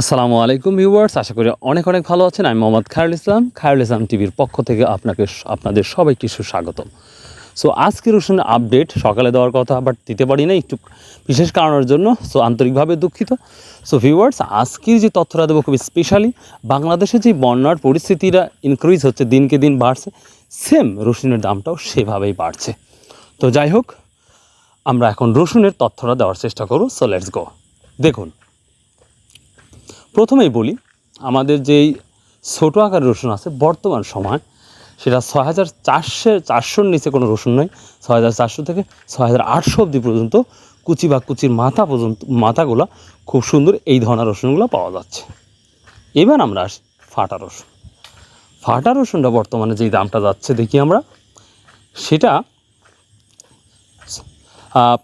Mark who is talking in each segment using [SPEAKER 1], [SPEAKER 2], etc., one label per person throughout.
[SPEAKER 1] আসসালামু আলাইকুম ভিউয়ার্স, আশা করি অনেক অনেক ভালো আছেন। আমি মোহাম্মদ খায়রুল ইসলাম খায়রুল ইসলাম টিভির পক্ষ থেকে আপনাকে আপনাদের সবাইকে সুস্বাগতম। সো আজকের রসুনের আপডেট সকালে দেওয়ার কথা বাট দিতে পারি না একটু বিশেষ কারণের জন্য সো আন্তরিকভাবে দুঃখিত। সো ভিউয়ার্স, আজকের যে তথ্যটা দেবো খুবই স্পেশালি বাংলাদেশে যে বন্যার পরিস্থিতিটা ইনক্রিজ হচ্ছে, দিনকে দিন বাড়ছে সেম রসুনের দামটাও সেভাবেই বাড়ছে। তো যাই হোক, আমরা এখন রসুনের তথ্যটা দেওয়ার চেষ্টা করব সো লেটস গো দেখুন প্রথমেই বলি, আমাদের যেই ছোটো আকার রসুন আছে, বর্তমান সময় সেটা ছয় হাজার চারশো, চারশোর নিচে কোনো রসুন নয় ছয় হাজার চারশো থেকে ছয় হাজার আটশো অব্দি পর্যন্ত কুচি বা কুচির মাথা পর্যন্ত, মাথাগুলো খুব সুন্দর এই ধরনের রসুনগুলো পাওয়া যাচ্ছে। এবার আমরা আসি ফাটা রসুন। ফাটা রসুনটা বর্তমানে যেই দামটা যাচ্ছে দেখি আমরা, সেটা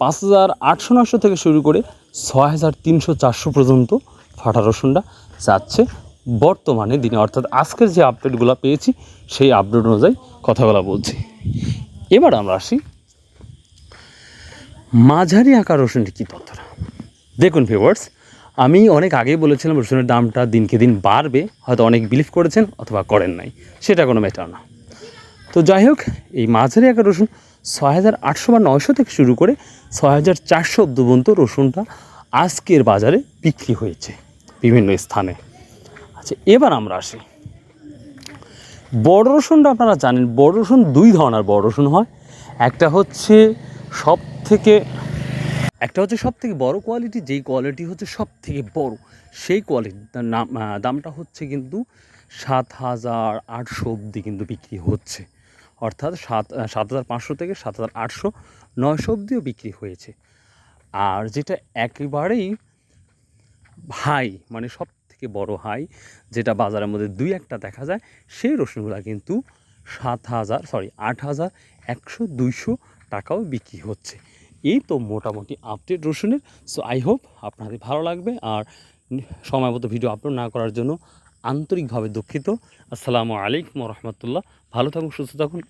[SPEAKER 1] পাঁচ হাজার আটশো নশো থেকে শুরু করে ছয় হাজার তিনশো, চারশো পর্যন্ত ফাটা রসুনটা যাচ্ছে বর্তমানে দিনে। অর্থাৎ আজকের যে আপডেটগুলো পেয়েছি, সেই আপডেট অনুযায়ী কথাগুলো বলছি। এবার আমরা আসি মাঝারি আঁকা রসুনটি কী তথ্যটা দেখুন ভিউয়ার্স আমি অনেক আগেই বলেছিলাম রসুনের দামটা দিনকে দিন বাড়বে, হয়তো অনেক বিলিভ করেছেন অথবা করেন নাই, সেটা কোনো ম্যাটার না। তো যাই হোক, এই মাঝারি আঁকা রসুন ছয় হাজার আটশো বা নয়শো থেকে শুরু করে ছয় হাজার চারশো অব্দি পর্যন্ত রসুনটা আজকের বাজারে বিক্রি হয়েছে বিভিন্ন স্থানে। আচ্ছা এবার আমরা আসি। বড় রসুনটা আপনারা জানেন, বড় রসুন দুই ধরনের বড় রসুন হয়। একটা হচ্ছে সব থেকে একটা হচ্ছে সব থেকে বড় কোয়ালিটি যেই কোয়ালিটি হচ্ছে সব থেকে বড়, সেই কোয়ালিটির নাম দামটা হচ্ছে কিন্তু সাত হাজার আটশো অব্দি কিন্তু বিক্রি হচ্ছে। অর্থাৎ সাত সাত হাজার পাঁচশো থেকে সাত হাজার আটশো নয়শো অব্দিও বিক্রি হয়েছে। আর যেটা একেবারেই হাই মানে সব থেকে বড় হাই, যেটা বাজারের মধ্যে দুই একটা দেখা যায়, সেই রসুনগুলো কিন্তু সাত হাজার সরি আট হাজার একশো দুইশো টাকাও বিক্রি হচ্ছে। এই তো মোটামুটি আপডেট রসুনের। সো আই হোপ আপনাদের ভালো লাগবে আর সময় মতো ভিডিও আপলোড না করার জন্য আন্তরিকভাবে দুঃখিত। আসসালামু আলাইকুম রহমতুল্লাহ। ভালো থাকুন, সুস্থ থাকুন।